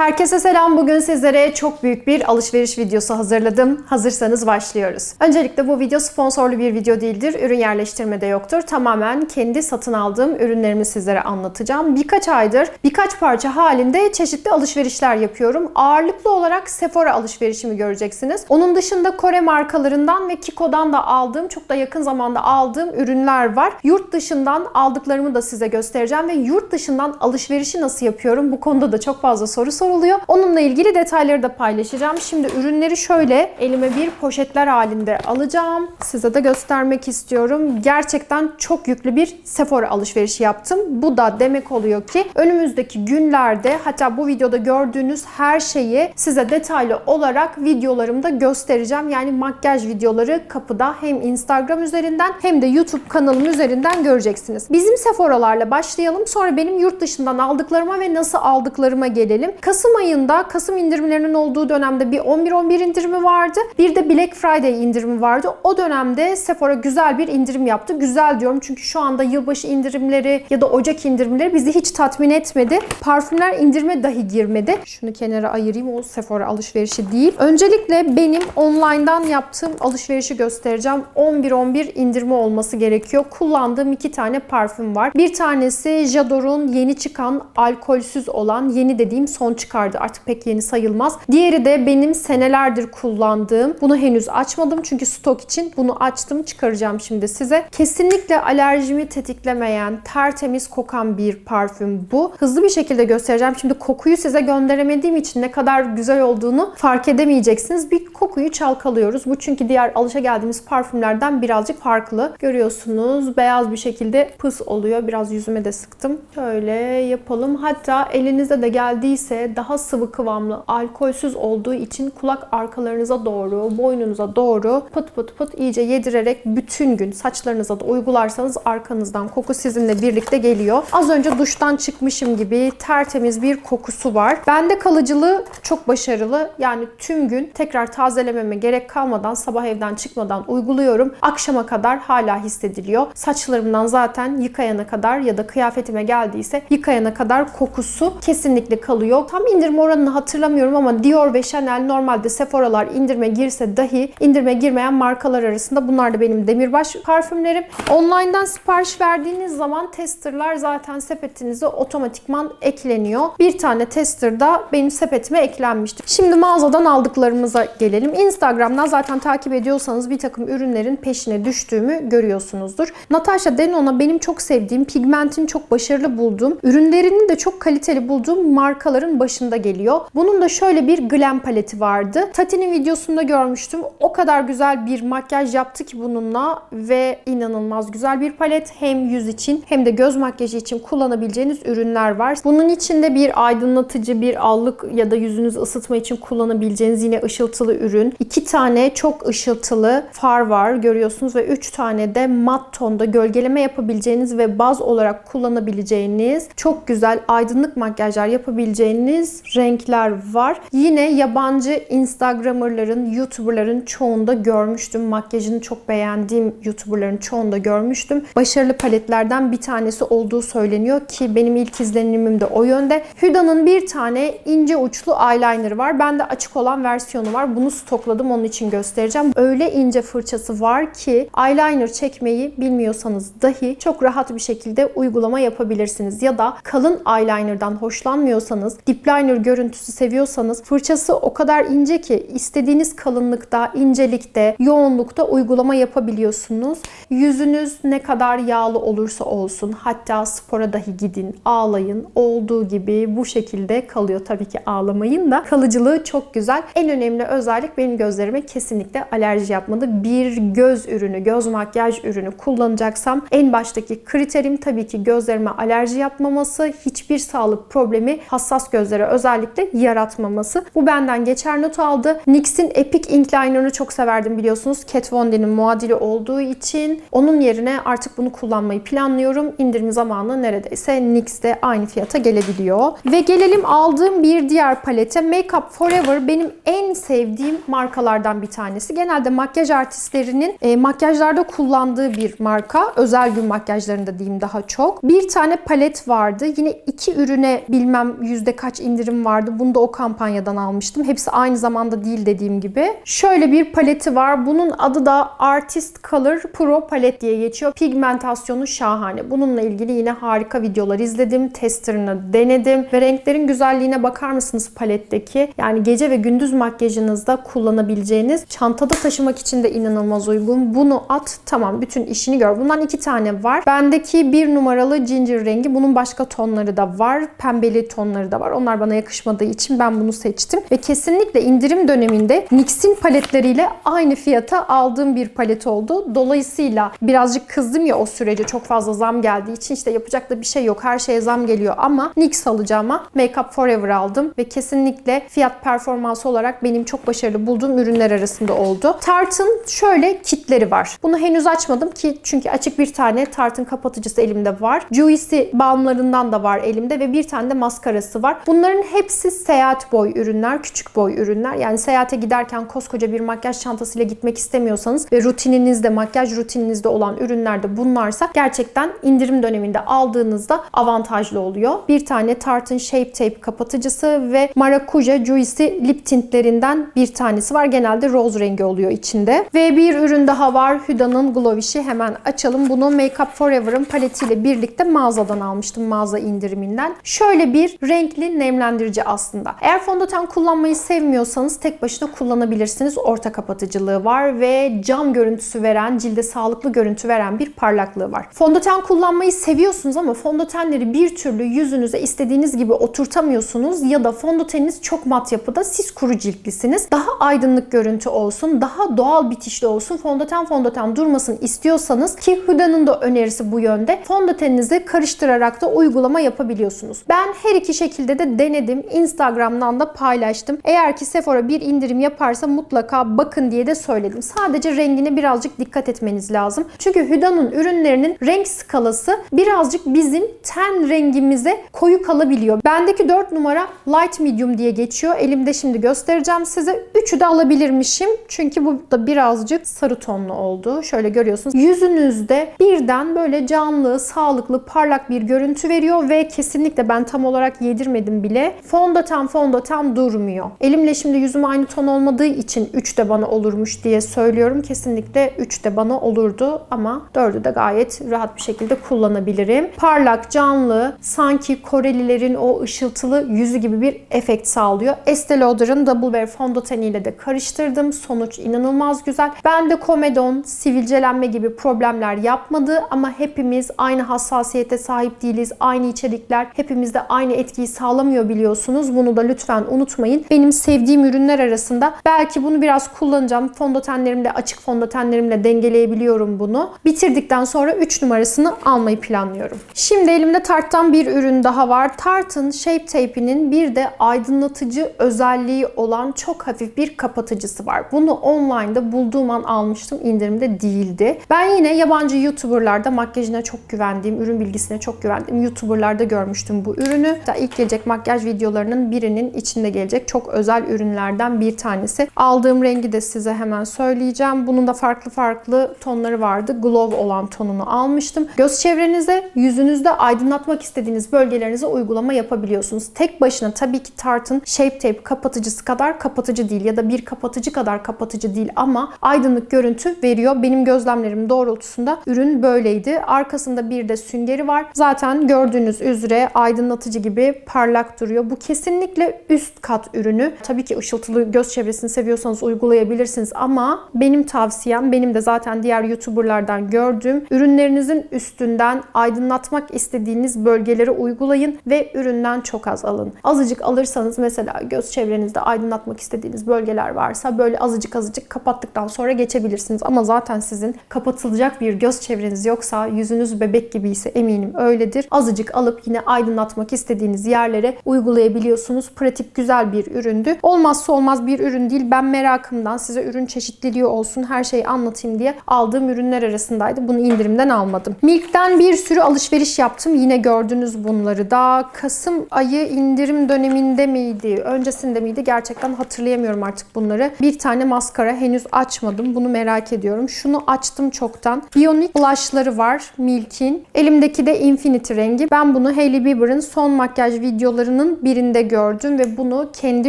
Herkese selam. Bugün sizlere çok büyük bir alışveriş videosu hazırladım. Hazırsanız başlıyoruz. Öncelikle bu video sponsorlu bir video değildir. Ürün yerleştirme de yoktur. Tamamen kendi satın aldığım ürünlerimi sizlere anlatacağım. Birkaç aydır birkaç parça halinde çeşitli alışverişler yapıyorum. Ağırlıklı olarak Sephora alışverişimi göreceksiniz. Onun dışında Kore markalarından ve Kiko'dan da aldığım, çok da yakın zamanda aldığım ürünler var. Yurt dışından aldıklarımı da size göstereceğim ve yurt dışından alışverişi nasıl yapıyorum? Bu konuda da çok fazla soru soruluyor. Onunla ilgili detayları da paylaşacağım. Şimdi ürünleri şöyle elime bir poşetler halinde alacağım. Size de göstermek istiyorum. Gerçekten çok yüklü bir Sephora alışverişi yaptım. Bu da demek oluyor ki önümüzdeki günlerde hatta bu videoda gördüğünüz her şeyi size detaylı olarak videolarımda göstereceğim. Yani makyaj videoları kapıda hem Instagram üzerinden hem de YouTube kanalım üzerinden göreceksiniz. Bizim Sephora'larla başlayalım. Sonra benim yurt dışından aldıklarıma ve nasıl aldıklarıma gelelim. Kasım ayında Kasım indirimlerinin olduğu dönemde bir 11-11 indirimi vardı. Bir de Black Friday indirimi vardı. O dönemde Sephora güzel bir indirim yaptı. Güzel diyorum çünkü şu anda yılbaşı indirimleri ya da Ocak indirimleri bizi hiç tatmin etmedi. Parfümler indirime dahi girmedi. Şunu kenara ayırayım. O Sephora alışverişi değil. Öncelikle benim online'dan yaptığım alışverişi göstereceğim. 11-11 indirimi olması gerekiyor. Kullandığım iki tane parfüm var. Bir tanesi J'ador'un yeni çıkan alkolsüz olan yeni dediğim son çıkardı. Artık pek yeni sayılmaz. Diğeri de benim senelerdir kullandığım. Bunu henüz açmadım çünkü stok için bunu açtım. Çıkaracağım şimdi size. Kesinlikle alerjimi tetiklemeyen, tertemiz kokan bir parfüm bu. Hızlı bir şekilde göstereceğim. Şimdi kokuyu size gönderemediğim için ne kadar güzel olduğunu fark edemeyeceksiniz. Bir kokuyu çalkalıyoruz. Bu çünkü diğer alışa geldiğimiz parfümlerden birazcık farklı. Görüyorsunuz beyaz bir şekilde pıs oluyor. Biraz yüzüme de sıktım. Şöyle yapalım. Hatta elinize de geldiyse daha sıvı kıvamlı, alkolsüz olduğu için kulak arkalarınıza doğru, boynunuza doğru pıt pıt pıt iyice yedirerek bütün gün saçlarınıza da uygularsanız arkanızdan koku sizinle birlikte geliyor. Az önce duştan çıkmışım gibi tertemiz bir kokusu var. Bende kalıcılığı çok başarılı. Yani tüm gün tekrar tazelememe gerek kalmadan sabah evden çıkmadan uyguluyorum. Akşama kadar hala hissediliyor. Saçlarımdan zaten yıkayana kadar ya da kıyafetime geldiyse yıkayana kadar kokusu kesinlikle kalıyor. Tam indirim oranını hatırlamıyorum ama Dior ve Chanel normalde Sephora'lar indirime girse dahi indirime girmeyen markalar arasında bunlar da benim demirbaş parfümlerim. Online'dan sipariş verdiğiniz zaman testerlar zaten sepetinize otomatikman ekleniyor. Bir tane tester da benim sepetime eklenmişti. Şimdi mağazadan aldıklarımıza gelelim. Instagram'dan zaten takip ediyorsanız bir takım ürünlerin peşine düştüğümü görüyorsunuzdur. Natasha Denona benim çok sevdiğim, pigmentin çok başarılı bulduğum, ürünlerinin de çok kaliteli bulduğum markaların başında geliyor. Bunun da şöyle bir glam paleti vardı. Tati'nin videosunda görmüştüm. O kadar güzel bir makyaj yaptı ki bununla ve inanılmaz güzel bir palet. Hem yüz için hem de göz makyajı için kullanabileceğiniz ürünler var. Bunun içinde bir aydınlatıcı, bir allık ya da yüzünüzü ısıtma için kullanabileceğiniz yine ışıltılı ürün. İki tane çok ışıltılı far var görüyorsunuz ve üç tane de mat tonda gölgeleme yapabileceğiniz ve baz olarak kullanabileceğiniz çok güzel aydınlık makyajlar yapabileceğiniz renkler var. Yine yabancı Instagramerların, YouTuberların çoğunda görmüştüm. Makyajını çok beğendiğim YouTuberların çoğunda görmüştüm. Başarılı paletlerden bir tanesi olduğu söyleniyor ki benim ilk izlenimim de o yönde. Huda'nın bir tane ince uçlu eyeliner var. Bende açık olan versiyonu var. Bunu stokladım onun için göstereceğim. Öyle ince fırçası var ki eyeliner çekmeyi bilmiyorsanız dahi çok rahat bir şekilde uygulama yapabilirsiniz. Ya da kalın eyelinerdan hoşlanmıyorsanız, dip liner görüntüsü seviyorsanız fırçası o kadar ince ki istediğiniz kalınlıkta, incelikte, yoğunlukta uygulama yapabiliyorsunuz. Yüzünüz ne kadar yağlı olursa olsun hatta spora dahi gidin, ağlayın. Olduğu gibi bu şekilde kalıyor. Tabii ki ağlamayın da kalıcılığı çok güzel. En önemli özellik benim gözlerime kesinlikle alerji yapmadı. Bir göz ürünü, göz makyaj ürünü kullanacaksam en baştaki kriterim tabii ki gözlerime alerji yapmaması, hiçbir sağlık problemi hassas gözlere özellikle yaratmaması. Bu benden geçer not aldı. NYX'in Epic Ink Liner'ını çok severdim biliyorsunuz. Kat Von D'nin muadili olduğu için onun yerine artık bunu kullanmayı planlıyorum. İndirim zamanı neredeyse NYX'de aynı fiyata gelebiliyor. Ve gelelim aldığım bir diğer palete. Makeup Forever benim en sevdiğim markalardan bir tanesi. Genelde makyaj artistlerinin e, makyajlarda kullandığı bir marka. Özel gün makyajlarında diyeyim daha çok. Bir tane palet vardı. Yine iki ürüne bilmem yüzde kaç vardı. Bunu da o kampanyadan almıştım. Hepsi aynı zamanda değil dediğim gibi. Şöyle bir paleti var. Bunun adı da Artist Color Pro Palet diye geçiyor. Pigmentasyonu şahane. Bununla ilgili yine harika videolar izledim. Testerını denedim. Ve renklerin güzelliğine bakar mısınız paletteki? Yani gece ve gündüz makyajınızda kullanabileceğiniz, çantada taşımak için de inanılmaz uygun. Bunu at tamam bütün işini gör. Bundan iki tane var. Bendeki bir numaralı ginger rengi. Bunun başka tonları da var. Pembeli tonları da var. Onlar bana yakışmadığı için ben bunu seçtim. Ve kesinlikle indirim döneminde NYX'in paletleriyle aynı fiyata aldığım bir palet oldu. Dolayısıyla birazcık kızdım ya o sürece çok fazla zam geldiği için işte yapacak da bir şey yok. Her şeye zam geliyor ama NYX alacağıma Make Up Forever aldım ve kesinlikle fiyat performansı olarak benim çok başarılı bulduğum ürünler arasında oldu. Tarte'ın şöyle kitleri var. Bunu henüz açmadım ki çünkü açık bir tane Tarte'ın kapatıcısı elimde var. Juicy balmlarından da var elimde ve bir tane de maskarası var. Bunların hepsi seyahat boy ürünler, küçük boy ürünler. Yani seyahate giderken koskoca bir makyaj çantasıyla gitmek istemiyorsanız ve rutininizde, makyaj rutininizde olan ürünler de bunlarsa gerçekten indirim döneminde aldığınızda avantajlı oluyor. Bir tane Tarte'ın Shape Tape kapatıcısı ve Maracuja Juicy lip tintlerinden bir tanesi var. Genelde rose rengi oluyor içinde. Ve bir ürün daha var. Huda'nın Glowish'i. Hemen açalım. Bunu Make Up Forever'ın paletiyle birlikte mağazadan almıştım. Mağaza indiriminden. Şöyle bir renkli nemlendirici aslında. Eğer fondöten kullanmayı sevmiyorsanız tek başına kullanabilirsiniz. Orta kapatıcılığı var ve cam görüntüsü veren, cilde sağlıklı görüntü veren bir parlaklığı var. Fondöten kullanmayı seviyorsunuz ama fondötenleri bir türlü yüzünüze istediğiniz gibi oturtamıyorsunuz ya da fondöteniniz çok mat yapıda, siz kuru ciltlisiniz. Daha aydınlık görüntü olsun, daha doğal bitişli olsun, fondöten fondöten durmasın istiyorsanız ki Huda'nın da önerisi bu yönde. Fondöteninizi karıştırarak da uygulama yapabiliyorsunuz. Ben her iki şekilde de denedim. Instagram'dan da paylaştım. Eğer ki Sephora bir indirim yaparsa mutlaka bakın diye de söyledim. Sadece rengine birazcık dikkat etmeniz lazım. Çünkü Huda'nın ürünlerinin renk skalası birazcık bizim ten rengimize koyu kalabiliyor. Bendeki 4 numara light medium diye geçiyor. Elimde şimdi göstereceğim size. Üçü de alabilirmişim. Çünkü bu da birazcık sarı tonlu oldu. Şöyle görüyorsunuz. Yüzünüzde birden böyle canlı, sağlıklı, parlak bir görüntü veriyor ve kesinlikle ben tam olarak yedirmedim bile. Fondöten fondöten durmuyor. Elimle şimdi yüzüm aynı ton olmadığı için 3 de bana olurmuş diye söylüyorum. Kesinlikle 3 de bana olurdu ama 4'ü de gayet rahat bir şekilde kullanabilirim. Parlak, canlı, sanki Korelilerin o ışıltılı yüzü gibi bir efekt sağlıyor. Estee Lauder'ın Double Wear fondöteniyle de karıştırdım. Sonuç inanılmaz güzel. Ben de komedon, sivilcelenme gibi problemler yapmadı ama hepimiz aynı hassasiyete sahip değiliz. Aynı içerikler hepimizde aynı etkiyi sağlamıyor biliyorsunuz. Bunu da lütfen unutmayın. Benim sevdiğim ürünler arasında belki bunu biraz kullanacağım. Fondötenlerimle, açık fondötenlerimle dengeleyebiliyorum bunu. Bitirdikten sonra 3 numarasını almayı planlıyorum. Şimdi elimde Tarte'tan bir ürün daha var. Tarte'ın Shape Tape'inin bir de aydınlatıcı özelliği olan çok hafif bir kapatıcısı var. Bunu online'da bulduğum an almıştım. İndirimde değildi. Ben yine yabancı YouTuber'larda makyajına çok güvendiğim, ürün bilgisine çok güvendiğim YouTuber'larda görmüştüm bu ürünü. Hatta ilk gelecek makyaj videolarının birinin içinde gelecek çok özel ürünlerden bir tanesi. Aldığım rengi de size hemen söyleyeceğim. Bunun da farklı farklı tonları vardı. Glow olan tonunu almıştım. Göz çevrenize, yüzünüzde aydınlatmak istediğiniz bölgelerinize uygulama yapabiliyorsunuz. Tek başına tabii ki Tarte'ın Shape Tape kapatıcısı kadar kapatıcı değil ya da bir kapatıcı kadar kapatıcı değil ama aydınlık görüntü veriyor. Benim gözlemlerim doğrultusunda ürün böyleydi. Arkasında bir de süngeri var. Zaten gördüğünüz üzere aydınlatıcı gibi parlak duruyor. Bu kesinlikle üst kat ürünü. Tabii ki ışıltılı göz çevresini seviyorsanız uygulayabilirsiniz ama benim tavsiyem, benim de zaten diğer YouTuber'lardan gördüğüm ürünlerinizin üstünden aydınlatmak istediğiniz bölgeleri uygulayın ve üründen çok az alın. Azıcık alırsanız mesela göz çevrenizde aydınlatmak istediğiniz bölgeler varsa böyle azıcık azıcık kapattıktan sonra geçebilirsiniz. Ama zaten sizin kapatılacak bir göz çevreniz yoksa yüzünüz bebek gibi ise eminim öyledir. Azıcık alıp yine aydınlatmak istediğiniz yerlere uygulayabiliyorsunuz. Pratik güzel bir üründü. Olmazsa olmaz bir ürün değil. Ben merakımdan size ürün çeşitliliği olsun her şeyi anlatayım diye aldığım ürünler arasındaydı. Bunu indirimden almadım. Milk'ten bir sürü alışveriş yaptım. Yine gördünüz bunları da. Kasım ayı indirim döneminde miydi? Öncesinde miydi? Gerçekten hatırlayamıyorum artık bunları. Bir tane maskara henüz açmadım. Bunu merak ediyorum. Şunu açtım çoktan. Bionic blushları var Milk'in. Elimdeki de Infinity rengi. Ben bunu Hailey Bieber'ın son makyaj videolarının videolarının birinde gördüm ve bunu kendi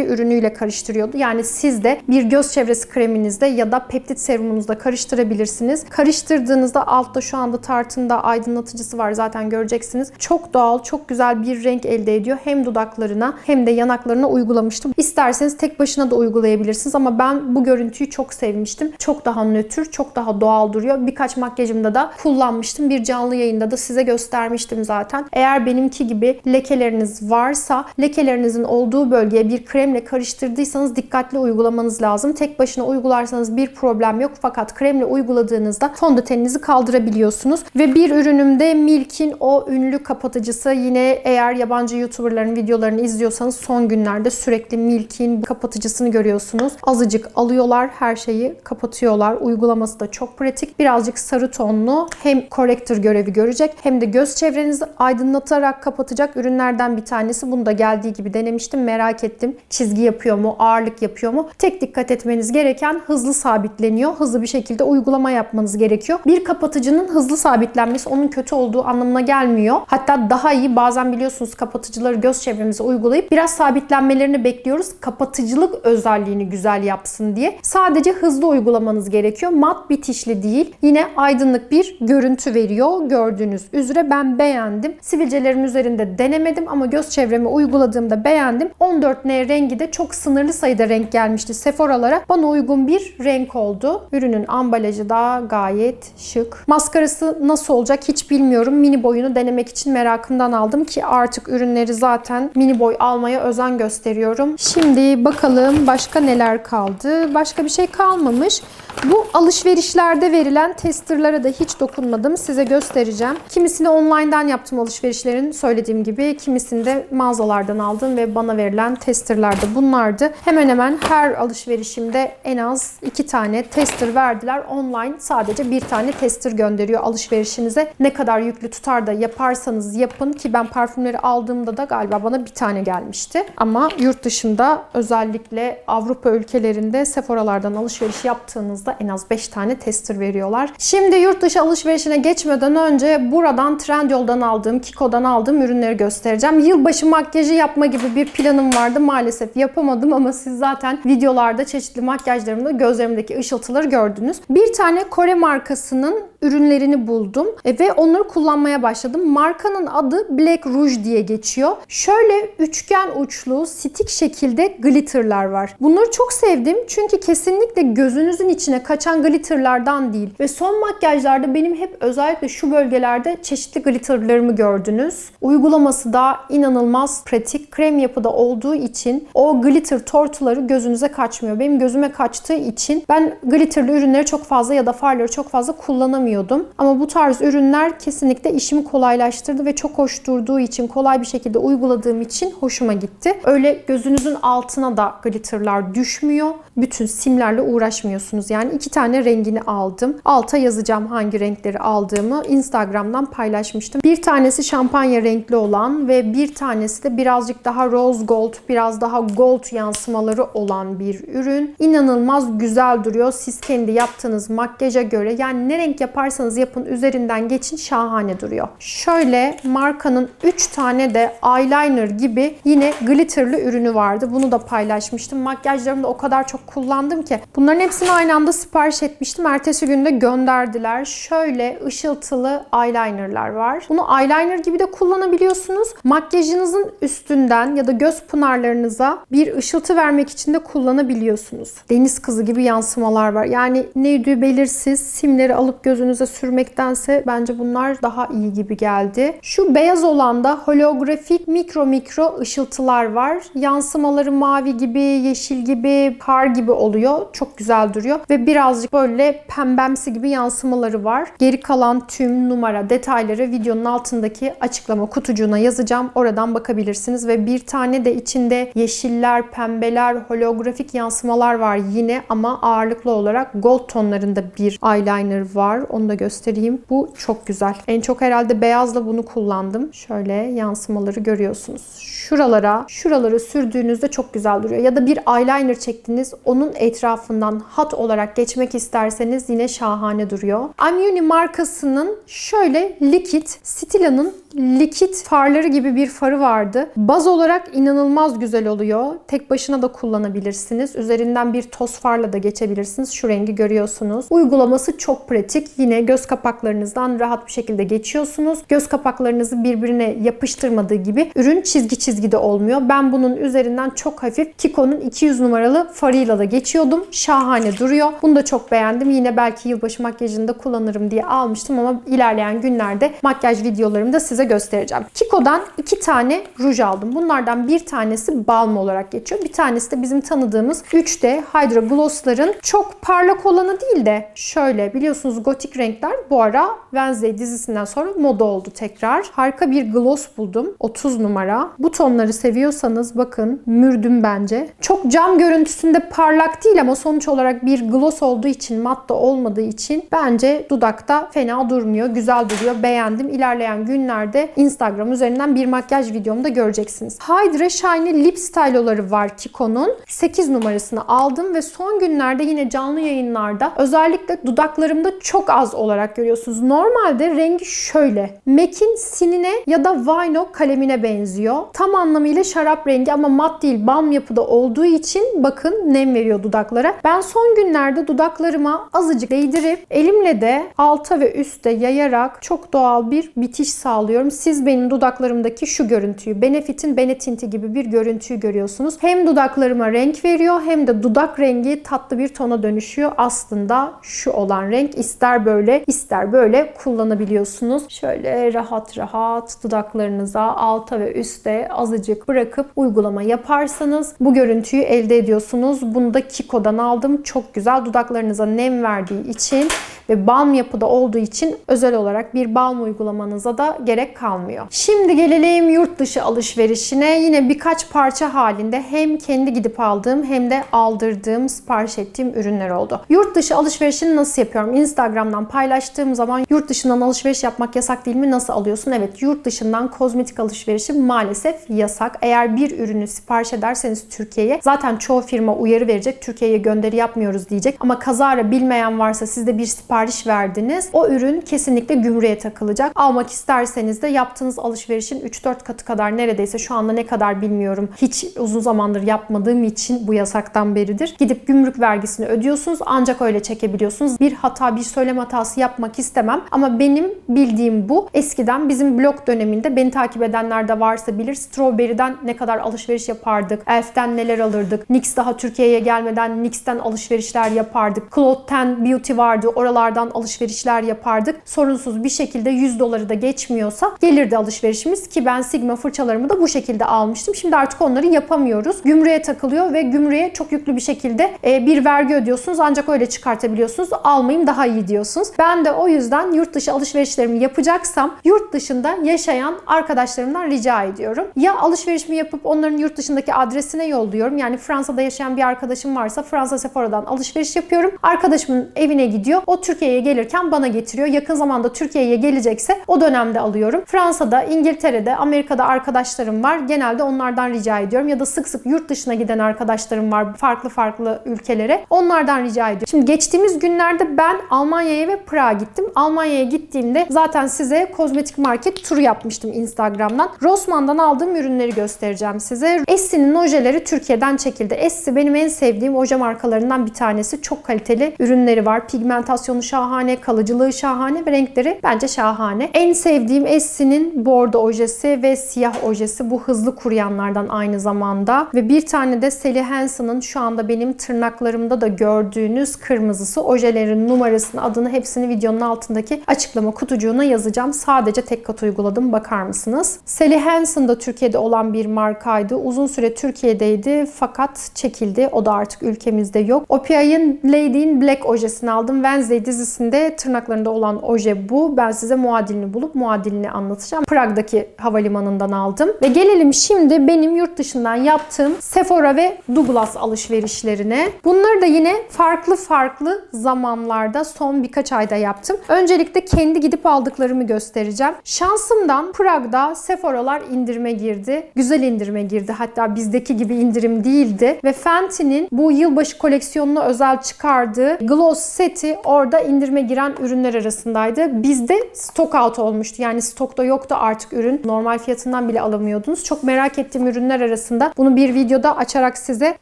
ürünüyle karıştırıyordu. Yani siz de bir göz çevresi kreminizde ya da peptit serumunuzda karıştırabilirsiniz. Karıştırdığınızda altta şu anda tartında aydınlatıcısı var zaten göreceksiniz. Çok doğal, çok güzel bir renk elde ediyor. Hem dudaklarına hem de yanaklarına uygulamıştım. İsterseniz tek başına da uygulayabilirsiniz ama ben bu görüntüyü çok sevmiştim. Çok daha nötr, çok daha doğal duruyor. Birkaç makyajımda da kullanmıştım. Bir canlı yayında da size göstermiştim zaten. Eğer benimki gibi lekeleriniz varsa lekelerinizin olduğu bölgeye bir kremle karıştırdıysanız dikkatli uygulamanız lazım. Tek başına uygularsanız bir problem yok fakat kremle uyguladığınızda fondöteninizi kaldırabiliyorsunuz. Ve bir ürünümde Milk'in o ünlü kapatıcısı yine eğer yabancı YouTuber'ların videolarını izliyorsanız son günlerde sürekli Milk'in kapatıcısını görüyorsunuz. Azıcık alıyorlar her şeyi kapatıyorlar. Uygulaması da çok pratik. Birazcık sarı tonlu hem corrector görevi görecek hem de göz çevrenizi aydınlatarak kapatacak ürünlerden bir tanesi. Bunu da geldiği gibi denemiştim. Merak ettim. Çizgi yapıyor mu? Ağırlık yapıyor mu? Tek dikkat etmeniz gereken hızlı sabitleniyor. Hızlı bir şekilde uygulama yapmanız gerekiyor. Bir kapatıcının hızlı sabitlenmesi onun kötü olduğu anlamına gelmiyor. Hatta daha iyi bazen biliyorsunuz kapatıcıları göz çevremize uygulayıp biraz sabitlenmelerini bekliyoruz. Kapatıcılık özelliğini güzel yapsın diye. Sadece hızlı uygulamanız gerekiyor. Mat bitişli değil. Yine aydınlık bir görüntü veriyor. Gördüğünüz üzere ben beğendim. Sivilcelerim üzerinde denemedim ama göz çevreme uyguladığımda beğendim. 14N rengi de çok sınırlı sayıda renk gelmişti Sephora'lara. Bana uygun bir renk oldu. Ürünün ambalajı da gayet şık. Maskarası nasıl olacak hiç bilmiyorum. Mini boyunu denemek için merakımdan aldım ki artık ürünleri zaten mini boy almaya özen gösteriyorum. Şimdi bakalım başka neler kaldı. Başka bir şey kalmamış. Bu alışverişlerde verilen testerlara da hiç dokunmadım. Size göstereceğim. Kimisini online'dan yaptım alışverişlerin söylediğim gibi. Kimisini de mağazalardan aldım ve bana verilen testerlar da bunlardı. Hemen hemen her alışverişimde en az iki tane tester verdiler. Online sadece bir tane tester gönderiyor alışverişinize. Ne kadar yüklü tutar da yaparsanız yapın ki ben parfümleri aldığımda da galiba bana bir tane gelmişti. Ama yurt dışında özellikle Avrupa ülkelerinde Sephora'lardan alışveriş yaptığınızda en az 5 tane tester veriyorlar. Şimdi yurt dışı alışverişine geçmeden önce buradan Trendyol'dan aldığım, Kiko'dan aldığım ürünleri göstereceğim. Yılbaşı makyajı yapma gibi bir planım vardı. Maalesef yapamadım ama siz zaten videolarda çeşitli makyajlarımda gözlerimdeki ışıltıları gördünüz. Bir tane Kore markasının ürünlerini buldum ve onları kullanmaya başladım. Markanın adı Black Rouge diye geçiyor. Şöyle üçgen uçlu, stik şekilde glitterlar var. Bunları çok sevdim çünkü kesinlikle gözünüzün içine kaçan glitterlardan değil. Ve son makyajlarda benim hep özellikle şu bölgelerde çeşitli glitterlarımı gördünüz. Uygulaması da inanılmaz pratik. Krem yapıda olduğu için o glitter tortuları gözünüze kaçmıyor. Benim gözüme kaçtığı için ben glitterli ürünleri çok fazla ya da farları çok fazla kullanamıyordum. Ama bu tarz ürünler kesinlikle işimi kolaylaştırdı ve çok hoş durduğu için, kolay bir şekilde uyguladığım için hoşuma gitti. Öyle gözünüzün altına da glitterlar düşmüyor. Bütün simlerle uğraşmıyorsunuz. Yani iki tane rengini aldım. Alta yazacağım hangi renkleri aldığımı. Instagram'dan paylaşmıştım. Bir tanesi şampanya renkli olan ve bir tanesi de birazcık daha rose gold, biraz daha gold yansımaları olan bir ürün. İnanılmaz güzel duruyor. Siz kendi yaptığınız makyaja göre yani ne renk yaparsanız yapın üzerinden geçin şahane duruyor. Şöyle markanın 3 tane de eyeliner gibi yine glitterlı ürünü vardı. Bunu da paylaşmıştım. Makyajlarımda o kadar çok kullandım ki. Bunların hepsini aynı anda sipariş etmiştim. Ertesi günde gönderdiler. Şöyle ışıltılı eyelinerlar var. Bunu eyeliner gibi de kullanabiliyorsunuz. Makyajınızın üstünden ya da göz pınarlarınıza bir ışıltı vermek için de kullanabiliyorsunuz. Deniz kızı gibi yansımalar var. Yani neydi belirsiz simleri alıp gözünüze sürmektense bence bunlar daha iyi gibi geldi. Şu beyaz olan da holografik mikro mikro ışıltılar var. Yansımaları mavi gibi, yeşil gibi, kar gibi oluyor. Çok güzel duruyor ve birazcık böyle pembemsi gibi yansımaları var. Geri kalan tüm numara, detayları videonun altındaki açıklama kutucuğuna yazacağım. Oradan bakabilirsiniz ve bir tane de içinde yeşiller, pembeler, holografik yansımalar var yine ama ağırlıklı olarak gold tonlarında bir eyeliner var. Onu da göstereyim. Bu çok güzel. En çok herhalde beyazla bunu kullandım. Şöyle yansımaları görüyorsunuz. Şuralara, şuraları sürdüğünüzde çok güzel duruyor. Ya da bir eyeliner çektiniz. Onun etrafından hat olarak geçmek isterseniz yine şahane duruyor. Amuni markasının şöyle likit Stila'nın likit farları gibi bir farı vardı. Baz olarak inanılmaz güzel oluyor. Tek başına da kullanabilirsiniz. Üzerinden bir toz farla da geçebilirsiniz. Şu rengi görüyorsunuz. Uygulaması çok pratik. Yine göz kapaklarınızdan rahat bir şekilde geçiyorsunuz. Göz kapaklarınızı birbirine yapıştırmadığı gibi ürün çizgi çizgi de olmuyor. Ben bunun üzerinden çok hafif Kiko'nun 200 numaralı farıyla da geçiyordum. Şahane duruyor. Bunu da çok beğendim. Yine belki yılbaşı makyajında kullanırım diye almıştım ama ilerleyen günlerde makyaj videolarımda size göstereceğim. Kiko'dan iki tane ruj aldım. Bunlardan bir tanesi balm olarak geçiyor. Bir tanesi de bizim tanıdığımız 3D Hydra Gloss'ların çok parlak olanı değil de şöyle biliyorsunuz gotik renkler bu ara Wednesday dizisinden sonra moda oldu tekrar. Harika bir gloss buldum. 30 numara. Bu tonları seviyorsanız bakın mürdüm bence. Çok cam görüntüsünde parlak değil ama sonuç olarak bir gloss olduğu için matte olmadığı için bence dudakta fena durmuyor. Güzel duruyor. Beğendim. İlerleyen günlerde Instagram üzerinden bir makyaj videomda göreceksiniz. Hydra Shiny Lip Stylo'ları var Kiko'nun. 8 numarasını aldım ve son günlerde yine canlı yayınlarda özellikle dudaklarımda çok az olarak görüyorsunuz. Normalde rengi şöyle. MAC'in sinine ya da Vino kalemine benziyor. Tam anlamıyla şarap rengi ama mat değil balm yapıda olduğu için bakın nem veriyor dudaklara. Ben son günlerde dudaklarıma azıcık değdirip elimle de alta ve üstte yayarak çok doğal bir bitiş sağlıyorum. Siz benim dudaklarımdaki şu görüntüyü, Benefit'in Benetinti gibi bir görüntüyü görüyorsunuz. Hem dudaklarıma renk veriyor hem de dudak rengi tatlı bir tona dönüşüyor. Aslında şu olan renk ister böyle ister böyle kullanabiliyorsunuz. Şöyle rahat rahat dudaklarınıza alta ve üstte azıcık bırakıp uygulama yaparsanız bu görüntüyü elde ediyorsunuz. Bunu da Kiko'dan aldım. Çok güzel dudaklarınıza nem verdiği için ve balm yapıda olduğu için özel olarak bir balm uygulamanıza da gerek kalmıyor. Şimdi gelelim yurt dışı alışverişine. Yine birkaç parça halinde hem kendi gidip aldığım hem de aldırdığım, sipariş ettiğim ürünler oldu. Yurt dışı alışverişini nasıl yapıyorum? Instagram'dan paylaştığım zaman yurt dışından alışveriş yapmak yasak değil mi? Nasıl alıyorsun? Evet yurt dışından kozmetik alışverişi maalesef yasak. Eğer bir ürünü sipariş ederseniz Türkiye'ye zaten çoğu firma uyarı verecek. Türkiye'ye gönderi yapmıyoruz diyecek. Ama kazara bilmeyen varsa siz de bir sipariş verdiniz. O ürün kesinlikle gümrüğe takılacak. Almak isterseniz de yaptığınız alışverişin 3-4 katı kadar neredeyse şu anda ne kadar bilmiyorum. Hiç uzun zamandır yapmadığım için bu yasaktan beridir. Gidip gümrük vergisini ödüyorsunuz ancak öyle çekebiliyorsunuz. Bir hata, bir söylem hatası yapmak istemem ama benim bildiğim bu. Eskiden bizim blog döneminde beni takip edenler de varsa bilir. Strawberry'den ne kadar alışveriş yapardık. Elf'ten neler alırdık. NYX daha Türkiye'ye gelmeden NYX'ten alışverişler yapardık. 10 Beauty vardı. Oralardan alışverişler yapardık. Sorunsuz bir şekilde 100 doları da geçmiyorsa gelirdi alışverişimiz ki ben Sigma fırçalarımı da bu şekilde almıştım. Şimdi artık onları yapamıyoruz. Gümrüğe takılıyor ve gümrüğe çok yüklü bir şekilde e, bir vergi ödüyorsunuz ancak öyle çıkartabiliyorsunuz. Almayayım daha iyi diyorsunuz. Ben de o yüzden yurt dışı alışverişlerimi yapacaksam yurt dışında yaşayan arkadaşlarımdan rica ediyorum. Ya alışverişimi yapıp onların yurt dışındaki adresine yolluyorum. Yani Fransa'da yaşayan bir arkadaşım varsa Fransa Sephora'dan alışveriş yapıyorum. Arkadaşımın evine gidiyor. O Türkiye'ye gelirken bana getiriyor. Yakın zamanda Türkiye'ye gelecekse o dönemde alıyorum. Fransa'da, İngiltere'de, Amerika'da arkadaşlarım var. Genelde onlardan rica ediyorum. Ya da sık sık yurt dışına giden arkadaşlarım var farklı farklı ülkelere. Onlardan rica ediyorum. Şimdi geçtiğimiz günlerde ben Almanya'ya ve Prag'a gittim. Almanya'ya gittiğimde zaten size kozmetik market turu yapmıştım Instagram'dan. Rossmann'dan aldığım ürünleri göstereceğim size. Essie'nin ojeleri Türkiye'den çekildi. Essie benim en sevdiğim oje markalarından bir tanesi. Çok kaliteli ürünleri var. Pigmentasyonu şahane, kalıcılığı şahane ve renkleri bence şahane. En sevdiğim Essie'nin bordo ojesi ve siyah ojesi. Bu hızlı kuruyanlardan aynı zamanda. Ve bir tane de Sally Hansen'ın şu anda benim tırnaklarımda da gördüğünüz kırmızısı. Ojelerin numarasını, adını hepsini videonun altındaki açıklama kutucuğuna yazacağım. Sadece tek kat uyguladım. Bakar mısınız? Sally Hansen da Türkiye'de olan bir markaydı. Uzun süre Türkiye'deydi fakat çekildi. O da artık ülkemizde yok. OPI'ın Lady in Black ojesini aldım. Wednesday dizisinde tırnaklarında olan oje bu. Ben size muadilini bulup muadilini anlatacağım. Prag'daki havalimanından aldım. Ve gelelim şimdi benim yurt dışından yaptığım Sephora ve Douglas alışverişlerine. Bunları da yine farklı farklı zamanlarda son birkaç ayda yaptım. Öncelikle kendi gidip aldıklarımı göstereceğim. Şansımdan Prag'da Sephora'lar indirime girdi. Güzel indirime girdi. Hatta bizdeki gibi indirim değildi. Ve Fenty'nin bu yılbaşı koleksiyonuna özel çıkardığı gloss seti orada indirime giren ürünler arasındaydı. Bizde stock out olmuştu. Yani stokta yoktu artık ürün. Normal fiyatından bile alamıyordunuz. Çok merak ettiğim ürünler arasında bunu bir videoda açarak size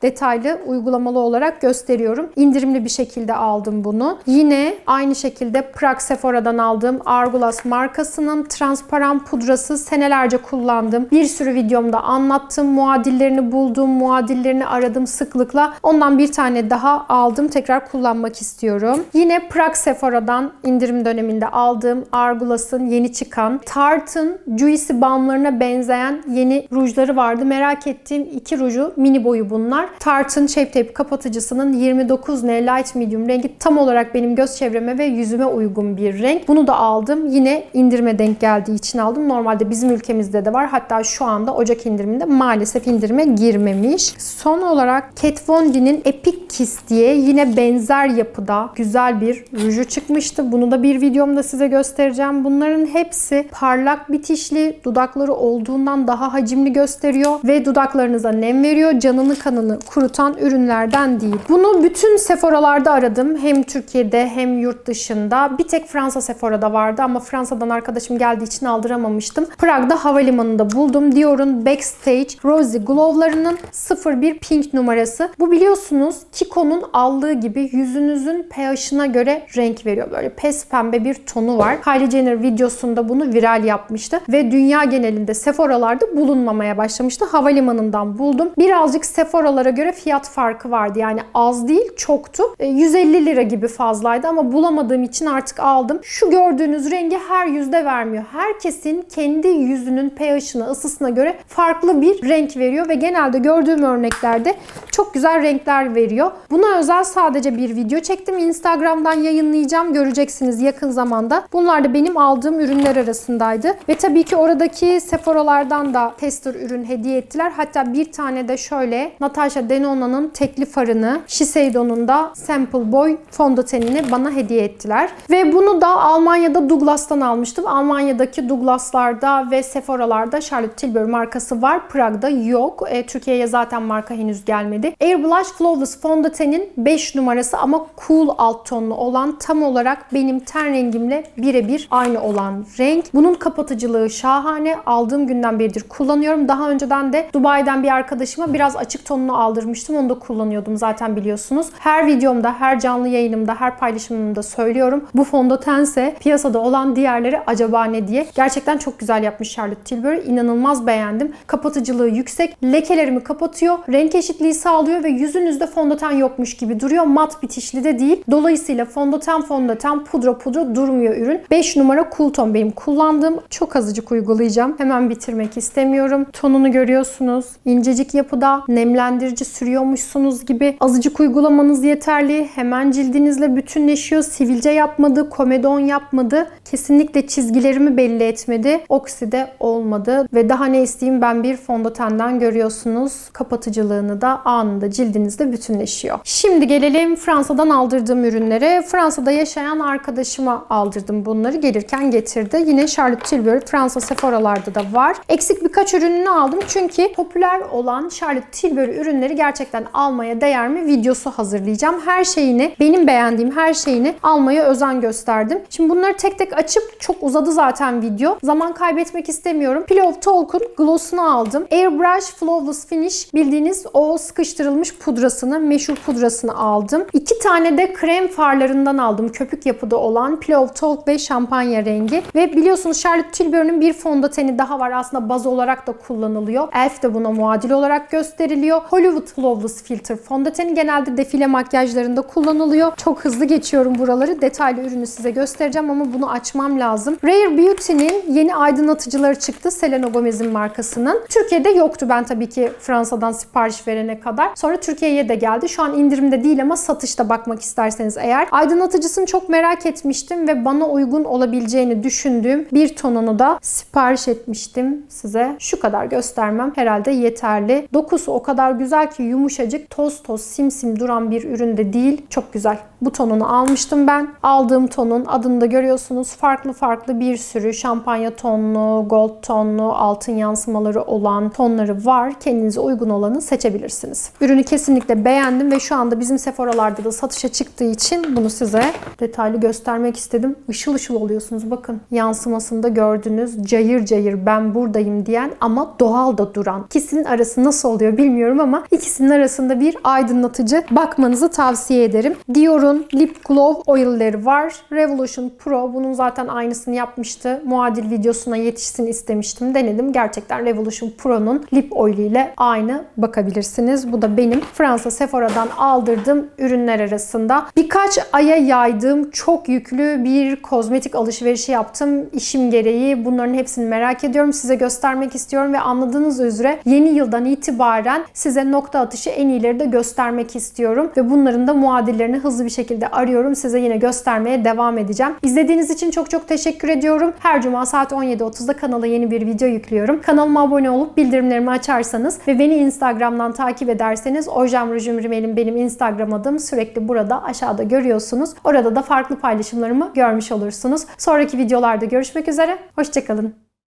detaylı uygulamalı olarak gösteriyorum. İndirimli bir şekilde aldım bunu. Yine aynı şekilde Prag Sephora'dan aldığım Argulas markasının transparan pudrası senelerce kullandım. Bir sürü videomda anlattım. Muadillerini buldum, muadillerini aradım sıklıkla. Ondan bir tane daha aldım. Tekrar kullanmak istiyorum. Yine Prag Sephora'dan indirim döneminde aldığım Argulas'ın yeni çıkan Tarte'ın Juicy Balmlarına benzeyen yeni rujları vardı. Merak ettiğim iki ruju mini boyu bunlar. Tarte'ın Shape Tape kapatıcısının 29N Light Medium rengi tam olarak benim göz çevreme ve yüzüme uygun bir renk. Bunu da aldım. Yine indirime denk geldiği için aldım. Normalde bizim ülkemizde de var. Hatta şu anda Ocak indiriminde maalesef indirime girmemiş. Son olarak Kat Von D'nin Epic Kiss diye yine benzer yapıda güzel bir ruju çıkmıştı. Bunu da bir videomda size göstereceğim. Bunların hepsi parlak bitişli, dudakları olduğundan daha hacimli gösteriyor ve dudaklarınıza nem veriyor. Canını kanını kurutan ürünlerden değil. Bunu bütün Sephora'larda aradım. Hem Türkiye'de hem yurt dışında. Bir tek Fransa Sephora'da vardı ama Fransa'dan arkadaşım geldiği için aldıramamıştım. Prag'da havalimanında buldum. Dior'un Backstage Rosy Glow'larının 01 Pink numarası. Bu biliyorsunuz Kiko'nun aldığı gibi yüzünüzün pH'ına göre renk veriyor. Böyle pes pembe bir tonu var. Kylie Jenner videosunda bunu viral yapmıştı ve dünya genelinde Sephora'larda bulunmamaya başlamıştı. Havalimanından buldum. Birazcık Sephora'lara göre fiyat farkı vardı. Yani az değil çoktu. E, 150 lira gibi fazlaydı ama bulamadığım için artık aldım. Şu gördüğünüz rengi her yüzde vermiyor. Herkesin kendi yüzünün pH'ına, ısısına göre farklı bir renk veriyor ve genelde gördüğüm örneklerde çok güzel renkler veriyor. Buna özel sadece bir video çektim. Instagram'dan yayınlayacağım. Göreceksiniz yakın zamanda. Bunlar da benim aldığım ürünler arasındaydı. Ve tabii ki oradaki Sephora'lardan da tester ürün hediye ettiler. Hatta bir tane de şöyle Natasha Denona'nın tekli farını, Shiseido'nun da Sample Boy fondötenini bana hediye ettiler. Ve bunu da Almanya'da Douglas'tan almıştım. Almanya'daki Douglas'larda ve Sephora'larda Charlotte Tilbury markası var. Prag'da yok. E, Türkiye'ye zaten marka henüz gelmedi. Airbrush Flawless fondötenin 5 numarası ama cool alt tonlu olan tam olarak benim ten rengimle birebir aynı olan renk. Bunun kapatıcılığı şahane. Aldığım günden beridir kullanıyorum. Daha önceden de Dubai'den bir arkadaşıma biraz açık tonunu aldırmıştım. Onu da kullanıyordum zaten biliyorsunuz. Her videomda, her canlı yayınımda, her paylaşımımda söylüyorum. Bu fondötense piyasada olan diğerleri acaba ne diye. Gerçekten çok güzel yapmış Charlotte Tilbury. İnanılmaz beğendim. Kapatıcılığı yüksek. Lekelerimi kapatıyor. Renk eşitliği sağlıyor ve yüzünüzde fondöten yokmuş gibi duruyor. Mat bitişli de değil. Dolayısıyla fondöten fondöten pudra pudra durmuyor ürün. 5 numara cool ton benim kullandığım. Çok azıcık uygulayacağım. Hemen bitirmek istemiyorum. Tonunu görüyorsunuz. İncecik yapıda nemlendirici sürüyormuşsunuz gibi. Azıcık uygulamanız yeterli. Hemen cildinizle bütünleşiyor. Sivilce yapmadı, komedon yapmadı. Kesinlikle çizgilerimi belli etmedi. Okside olmadı. Ve daha ne isteyeyim ben bir fondötenden görüyorsunuz. Kapatıcılığını da anında cildinizle bütünleşiyor. Şimdi gelelim Fransa'dan aldırdığım ürünlere. Fransa'da yaşayan arkadaşıma aldırdım bunları. Gelirken getirdi. Yine Charlotte Tilbury Fransa Sephora'larda da var. Eksik birkaç ürününü aldım çünkü popüler olan Charlotte Tilbury ürünleri gerçekten almaya değer mi videosu hazırlayacağım. Her şeyini, benim beğendiğim her şeyini almaya özen gösterdim. Şimdi bunları tek tek açıp çok uzadı zaten video. Zaman kaybetmek istemiyorum. Pillow Talk'un gloss'unu aldım. Airbrush Flawless Finish bildiğiniz o sıkıştırılmış pudrasını, meşhur pudrasını aldım. İki tane de krem farlarından aldım. Köpük yapıda olan Pillow Talk ve şampanya rengi. Ve biliyorsunuz Charlotte Tilbury'nin bir fondöteni daha var. Aslında baz olarak da kullanılıyor. Elf de buna muadil olarak gösteriliyor. Hollywood Flawless Filter fondöteni genelde defile makyajlarında kullanılıyor. Çok hızlı geçiyorum buraları. Detaylı ürünü size göstereceğim ama bunu açmam lazım. Rare Beauty'nin yeni aydınlatıcıları çıktı. Selena Gomez'in markasının. Türkiye'de yoktu ben tabii ki Fransa'dan sipariş verene kadar. Sonra Türkiye'ye de geldi. Şu an indirimde değil ama satışta bakmak isterseniz eğer. Aydınlatıcısını çok merak etmiştim ve bana uygun olabileceğini düşündüğüm bir tonunu da sipariş etmiştim size. Şu kadar göstermem herhalde yeterli. Dokusu o kadar güzel ki yumuşacık, toz toz, simsim duran bir ürün de değil. Çok güzel. Bu tonunu almıştım ben. Aldığım tonun adını da görüyorsunuz. Farklı farklı bir sürü şampanya tonlu, gold tonlu, altın yansımaları olan tonları var. Kendinize uygun olanı seçebilirsiniz. Ürünü kesinlikle beğendim ve şu anda bizim Sephora'larda da satışa çıktığı için bunu size detaylı göstermek istedim. Işıl ışıl oluyorsunuz bakın. Yansımasında gördüğünüz cayır cayır ben buradayım diyen ama doğal da duran. İkisinin arası nasıl oluyor bilmiyorum ama ikisinin arasında bir aydınlatıcı bakmanızı tavsiye ederim. Dior'un Lip Glow Oil'leri var. Revolution Pro bunun zaten aynısını yapmıştı. Muadil videosuna yetişsin istemiştim. Denedim. Gerçekten Revolution Pro'nun lip oil ile aynı bakabilirsiniz. Bu da benim Fransa Sephora'dan aldırdığım ürünler arasında. Birkaç aya yaydığım çok yüklü bir kozmetik alışverişi yaptım. İşim gereği bunların hepsini merak ediyorum. Size göstermek istiyorum ve anladığınız üzere yeni yıldan itibaren size nokta atışı en iyileri de göstermek istiyorum. Ve bunların da muadillerini hızlı bir şekilde arıyorum. Size yine göstermeye devam edeceğim. İzlediğiniz için çok çok teşekkür ediyorum. Her cuma saat 17.30'da kanala yeni bir video yüklüyorum. Kanalıma abone olup bildirimlerimi açarsanız ve beni Instagram'dan takip ederseniz Ojam Rujum Rimel'in benim Instagram adım sürekli burada aşağıda görüyorsunuz. Orada da farklı paylaşımlarımı görmüş olursunuz. Sonraki videolarda görüşmek üzere. Hoşçakalın.